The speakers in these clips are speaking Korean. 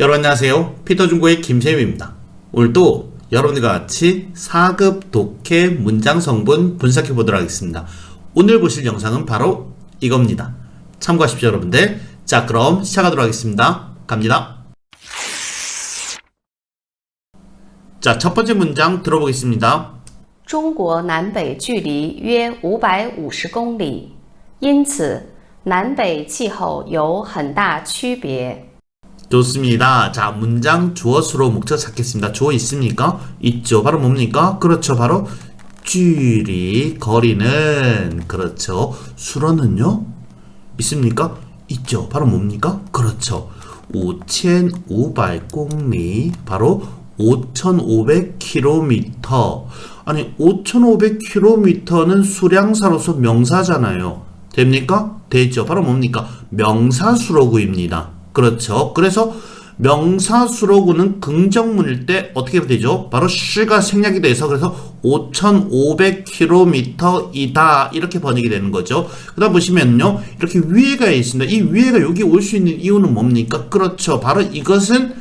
여러분 안녕하세요. 피터중고의 김세윤입니다. 오늘도 여러분들과 같이 4급 독해 문장 성분 분석해 보도록 하겠습니다. 오늘 보실 영상은 바로 이겁니다. 참고하십시오 여러분들. 자 그럼 시작하도록 하겠습니다. 갑니다. 자 첫 번째 문장 들어보겠습니다. 中国南北距离约五百五十公里，因此南北气候有很大区别。 좋습니다. 자, 문장 주어수로 목적 찾겠습니다. 주어 있습니까? 있죠. 바로 뭡니까? 그렇죠. 바로 쥐리 거리는 그렇죠. 수로는요? 있습니까? 있죠. 바로 뭡니까? 그렇죠. 5,500公리 바로 5,500km 아니 5,500km는 수량사로서 명사잖아요. 됩니까? 되죠. 바로 뭡니까? 명사수로구입니다. 그렇죠. 그래서 명사수로구는 긍정문일 때 어떻게 되죠? 바로 시가 생략이 돼서 그래서 5,500km이다 이렇게 번역이 되는 거죠. 그 다음 보시면요, 이렇게 위에가 있습니다. 이 위에가 여기 올 수 있는 이유는 뭡니까? 그렇죠. 바로 이것은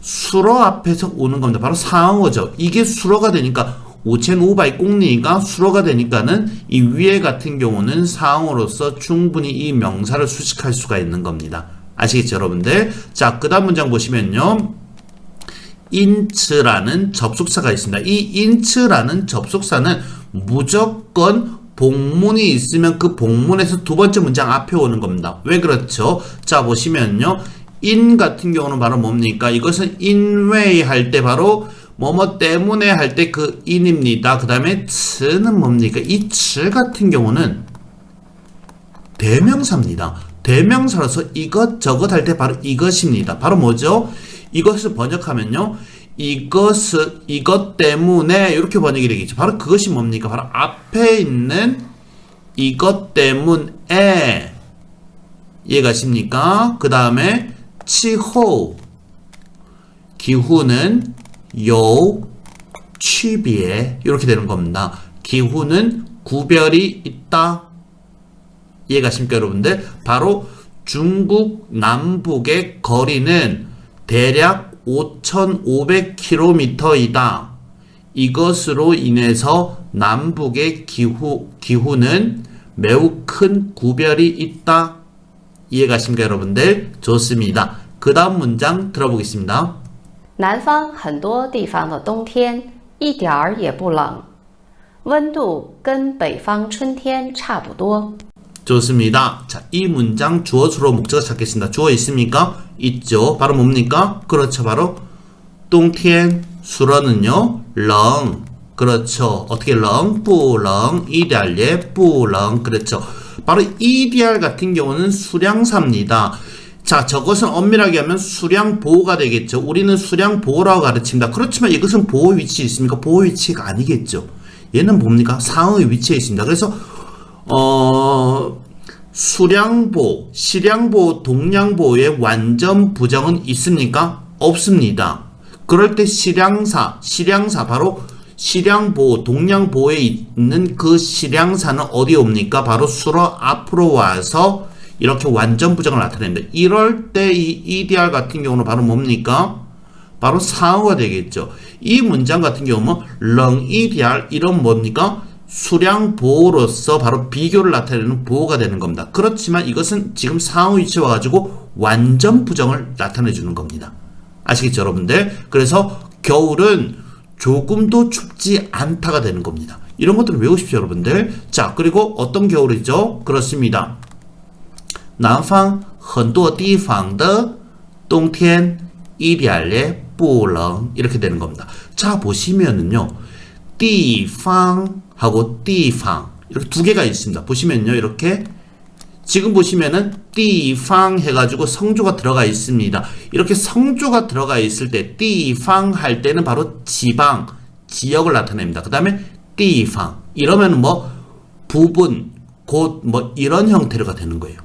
수로 앞에서 오는 겁니다. 바로 상어죠. 이게 수로가 되니까 5,500공리가 수로가 되니까는 이 위에 같은 경우는 상어로서 충분히 이 명사를 수식할 수가 있는 겁니다. 아시겠죠, 여러분들? 자, 그 다음 문장 보시면요. 인츠라는 접속사가 있습니다. 이 인츠라는 접속사는 무조건 복문이 있으면 그 복문에서 두 번째 문장 앞에 오는 겁니다. 왜 그렇죠? 자, 보시면요. 인 같은 경우는 바로 뭡니까? 이것은 인웨이 할 때 바로 뭐뭐 때문에 할 때 그 인입니다. 그 다음에 츠는 뭡니까? 이 츠 같은 경우는 대명사입니다. 대명사로서 이것저것 할 때 바로 이것입니다. 바로 뭐죠? 이것을 번역하면요. 이것은 이것 때문에 이렇게 번역이 되겠죠. 바로 그것이 뭡니까? 바로 앞에 있는 이것 때문에 이해가십니까? 그 다음에 치호 기후는 요 취비에 이렇게 되는 겁니다. 기후는 구별이 있다. 이해가십니까, 여러분들? 바로 중국 남북의 거리는 대략 5,500km이다. 이것으로 인해서 남북의 기후, 기후는 매우 큰 구별이 있다. 이해가십니까, 여러분들? 좋습니다. 그 다음 문장 들어보겠습니다. 南方很多地方的冬天一点儿也不冷，温度跟北方春天差不多。 좋습니다. 자, 이 문장 주어수로 목적어 찾겠습니다. 주어 있습니까? 있죠. 바로 뭡니까? 그렇죠. 바로 똥티엔 수러는요. 렁. 그렇죠. 어떻게 렁, 뿌렁, 이달예, 뿌렁. 그렇죠. 바로 EDR 같은 경우는 수량사입니다. 자, 저것은 엄밀하게 하면 수량 보호가 되겠죠. 우리는 수량 보호라고 가르칩니다. 그렇지만 이것은 보호 위치 있습니까? 보호 위치가 아니겠죠. 얘는 뭡니까? 상의 위치에 있습니다. 그래서 어, 수량보, 실량보, 동량보의 완전 부정은 있습니까? 없습니다. 그럴 때 실량사, 실량사 바로 실량보, 동량보에 있는 그 실량사는 어디에 옵니까? 바로 수로 앞으로 와서 이렇게 완전 부정을 나타냅니다. 이럴 때 이 EDR 같은 경우는 바로 뭡니까? 바로 상어가 되겠죠. 이 문장 같은 경우는 렁 EDR 이런 뭡니까? 수량 보호로서 바로 비교를 나타내는 보호가 되는 겁니다. 그렇지만 이것은 지금 상호 위치에 와가지고 완전 부정을 나타내 주는 겁니다. 아시겠죠, 여러분들? 그래서 겨울은 조금도 춥지 않다가 되는 겁니다. 이런 것들을 외우십시오, 여러분들. 자, 그리고 어떤 겨울이죠? 그렇습니다. 南方很多地方的冬天一点也不冷 이렇게 되는 겁니다. 자 보시면은요, 地方 하고 띠팡 이렇게 두 개가 있습니다. 보시면요 이렇게 지금 보시면은 띠팡 해가지고 성조가 들어가 있습니다. 이렇게 성조가 들어가 있을 때 띠팡 할 때는 바로 지방 지역을 나타냅니다. 그 다음에 띠팡 이러면 뭐 부분 곧 뭐 이런 형태가 되는 거예요.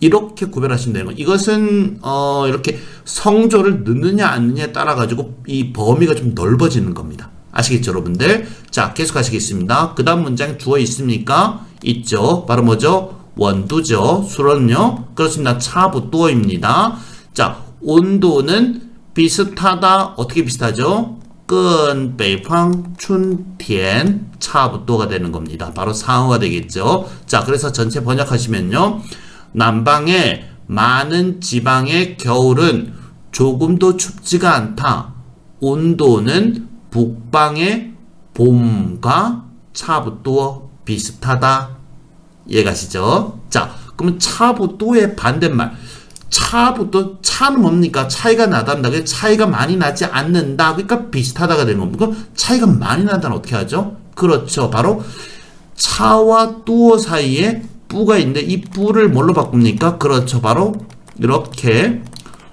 이렇게 구별하시면 되는 거. 이것은 어 이렇게 성조를 넣느냐 안 넣느냐에 따라 가지고 이 범위가 좀 넓어지는 겁니다. 아시겠죠, 여러분들? 자, 계속 하시겠습니다. 그 다음 문장 주어 있습니까? 있죠. 바로 뭐죠? 원두죠. 술은요? 그렇습니다. 차부또입니다. 자, 온도는 비슷하다. 어떻게 비슷하죠? 끈, 베이팡, 춘, 티엔, 차부또가 되는 겁니다. 바로 상어가 되겠죠. 자, 그래서 전체 번역하시면요. 남방의 많은 지방의 겨울은 조금도 춥지가 않다. 온도는 북방의 봄과 차부터 비슷하다. 이해가시죠? 자, 그러면 차부터의 반대말. 차부터 차는 뭡니까? 차이가 나단다. 그 차이가 많이 나지 않는다. 그러니까 비슷하다가 되는 겁니다. 차이가 많이 나다는 어떻게 하죠? 그렇죠. 바로 차와 뚜어 사이에 뿌가 있는데 이 뿌를 뭘로 바꿉니까? 그렇죠. 바로 이렇게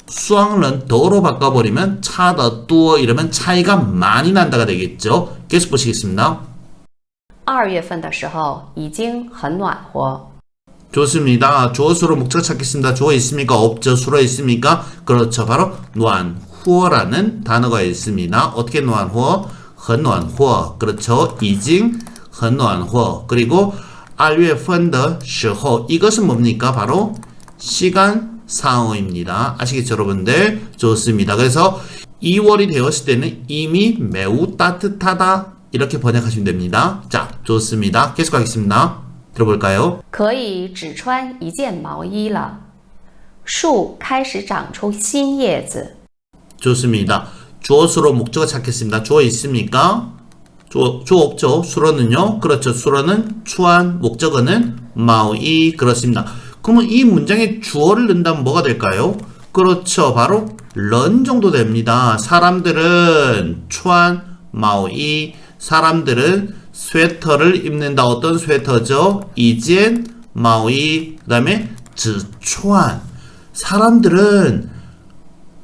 수학은 더로 바꿔버리면 차더 뚜어 이러면 차이가 많이 난다가 되겠죠. 계속 보시겠습니다. 二月份的时候已经很暖和。 좋습니다. 주어수로 목적 찾겠습니다. 주어 있습니까? 없죠. 수로 있습니까? 그렇죠. 바로暖和라는 단어가 있습니다. 어떻게 暖和? 很暖和. 그렇죠. 已经很暖和. 그리고 2月份的时候 이것은 뭡니까? 바로 시간 상어입니다. 아시겠죠, 여러분들? 좋습니다. 그래서 2월이 되었을 때는 이미 매우 따뜻하다. 이렇게 번역하시면 됩니다. 자, 좋습니다. 계속 하겠습니다. 들어볼까요? 可以只穿一件毛衣了。树开始长出新叶子， 좋습니다. 주어수로 목적어 찾겠습니다. 주어 있습니까? 주어, 주어 없죠. 수로는요. 그렇죠. 수로는 추한, 목적어는 마오이 그렇습니다. 그러면 이 문장에 주어를 넣는다면 뭐가 될까요? 그렇죠. 바로 런 정도 됩니다. 사람들은 추한, 마오이 사람들은 스웨터를 입는다. 어떤 스웨터죠? 이젠, 마오이 그다음에 즈추한 사람들은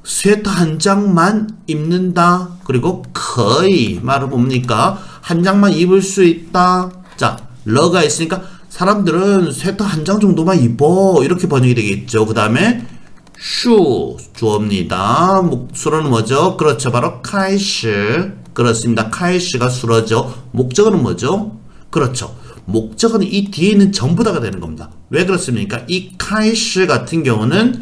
스웨터 한 장만 입는다. 그리고 거의 말은 뭡니까? 한 장만 입을 수 있다. 자, 러가 있으니까 사람들은 스웨터 한 장 정도만 입어. 이렇게 번역이 되겠죠. 그 다음에 슈 주어입니다. 목수로는 뭐죠? 그렇죠. 바로 카이시. 그렇습니다. 카이시가 수로죠. 목적어는 뭐죠? 그렇죠. 목적어는 이 뒤에 있는 전부 다가 되는 겁니다. 왜 그렇습니까? 이 카이시 같은 경우는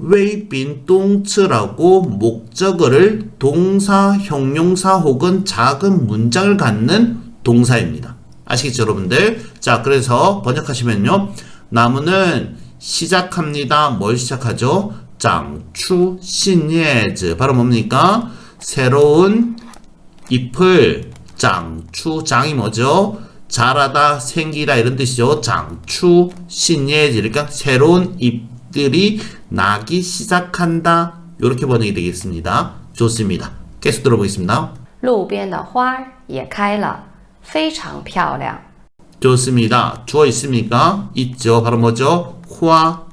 웨이빈 똥츠라고 목적어를 동사, 형용사 혹은 작은 문장을 갖는 동사입니다. 아시겠죠, 여러분들? 자, 그래서 번역하시면요. 나무는 시작합니다. 뭘 시작하죠? 장추 신예즈. 바로 뭡니까? 새로운 잎을 장추 장이 뭐죠? 자라다 생기다 이런 뜻이죠. 장추 신예지 그러니까 새로운 잎들이 나기 시작한다. 이렇게 번역이 되겠습니다. 좋습니다. 계속 들어보겠습니다. 路边的花儿也开了， 非常漂亮。 좋습니다. 주어 있습니까? 있죠. 바로 뭐죠? 화,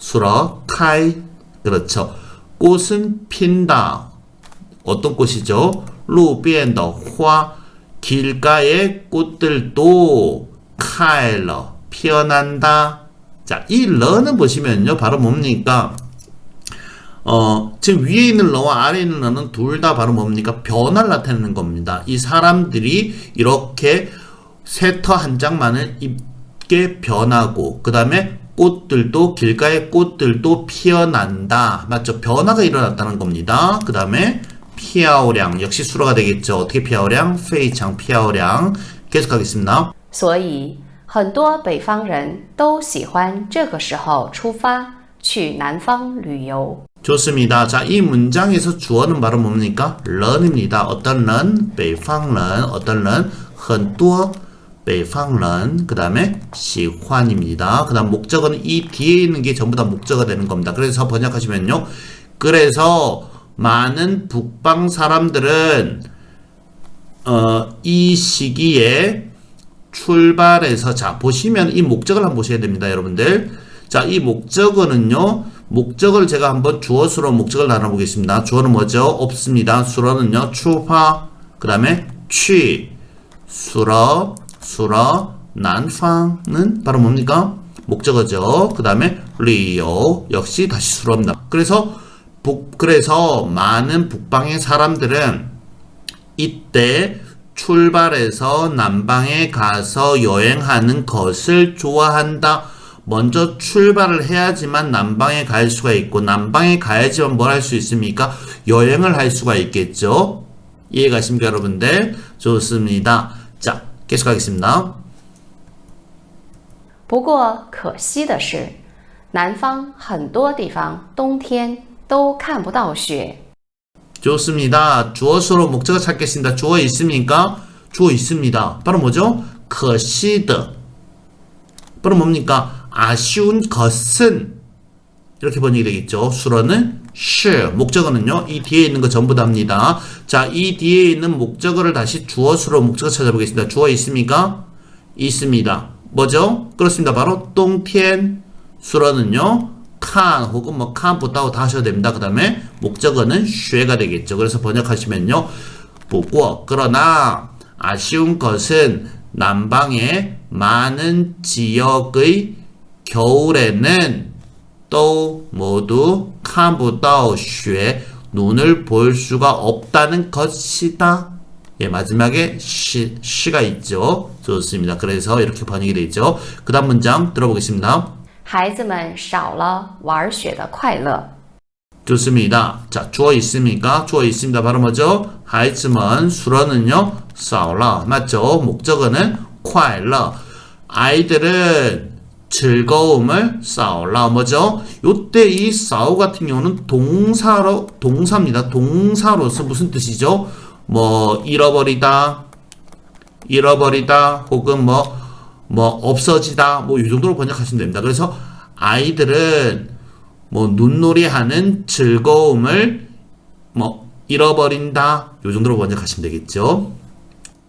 수러, 카이. 그렇죠. 꽃은 핀다. 어떤 꽃이죠? 路边的花. 길가의 꽃들도 开了. 피어난다. 자, 이 러는 보시면요. 바로 뭡니까? 어, 지금 위에 있는 러와 아래에 있는 러는 둘 다 바로 뭡니까? 변화를 나타내는 겁니다. 이 사람들이 이렇게 세터 한 장만을 입게 변하고, 그 다음에 꽃들도, 길가의 꽃들도 피어난다. 맞죠? 변화가 일어났다는 겁니다. 그 다음에 피아오량. 역시 수로가 되겠죠. 어떻게 피아오량? 페이창 피아오량. 계속하겠습니다. 所以很多北方人都喜欢这个时候出发去南方旅游。 좋습니다. 자, 이 문장에서 주어는 바로 뭡니까? 런입니다. 어떤 런? 베이팡런. 어떤 런? 很多 베이팡런. 그 다음에 시환입니다. 그 다음 목적은 이 뒤에 있는 게 전부 다 목적이 되는 겁니다. 그래서 번역하시면요. 그래서 많은 북방 사람들은 어, 이 시기에 출발해서 자 보시면 이 목적을 한번 보셔야 됩니다 여러분들 자 이 목적어는요 목적을 제가 한번 주어 수로 목적을 나눠보겠습니다. 주어는 뭐죠? 없습니다. 수로는요. 추화 그 다음에 취 수러 수러 난팡은 바로 뭡니까? 목적어죠. 그 다음에 리오 역시 다시 수로입니다. 그래서 북 그래서 많은 북방의 사람들은 이때 출발해서 남방에 가서 여행하는 것을 좋아한다. 먼저 출발을 해야지만 남방에 갈 수가 있고 남방에 가야지만 뭘 할 수 있습니까? 여행을 할 수가 있겠죠. 이해가십니까 여러분들? 좋습니다. 자, 계속하겠습니다. 不过可惜的是，南方很多地方冬天都看不到雪。 좋습니다. 주어서로 목적어 찾겠습니다. 주어 있습니까? 주어 있습니다. 바로 뭐죠? 可惜的. 바로 뭡니까? 아쉬운 것은 이렇게 번역이 되겠죠. 수로는 是 목적어는요. 이 뒤에 있는 거 전부 다입니다. 자, 이 뒤에 있는 목적어를 다시 주어 수로 목적어 찾아보겠습니다. 주어 있습니까? 있습니다. 뭐죠? 그렇습니다. 바로 똥티엔 수로는요. 칸 혹은 뭐 칸부터 다 하셔도 됩니다. 그 다음에 목적어는 쉐가 되겠죠. 그래서 번역하시면요. 보고 그러나 아쉬운 것은 남방의 많은 지역의 겨울에는 또 모두 칸부터 쉐 눈을 볼 수가 없다는 것이다. 예, 마지막에 시, 시가 있죠. 좋습니다. 그래서 이렇게 번역이 되죠. 그 다음 문장 들어보겠습니다. 孩子们少了玩雪的快乐。 좋습니다. 자, 주어 있습니까? 주어 있습니다. 바로 뭐죠? 하이츠먼 수로는요, 싸울라. 맞죠? 목적어는 快乐. 아이들은 즐거움을 싸울라. 뭐죠? 요때 이 싸우 같은 경우는 동사로, 동사입니다. 동사로서 무슨 뜻이죠? 뭐, 잃어버리다, 잃어버리다, 혹은 뭐, 뭐, 없어지다, 뭐, 이 정도로 번역하시면 됩니다. 그래서 아이들은 뭐 눈놀이하는 즐거움을 뭐 잃어버린다 요 정도로 번역하시면 되겠죠.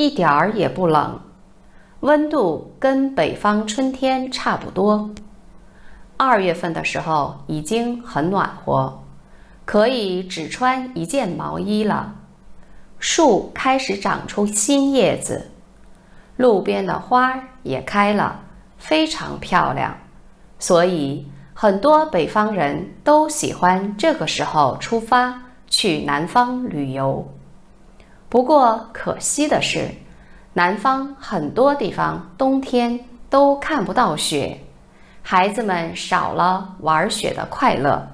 一点儿也不冷，温度跟北方春天差不多。二月份的时候已经很暖和，可以只穿一件毛衣了。树开始长出新叶子。路边的花儿也开了，非常漂亮，所以很多北方人都喜欢这个时候出发去南方旅游。不过可惜的是，南方很多地方冬天都看不到雪，孩子们少了玩雪的快乐。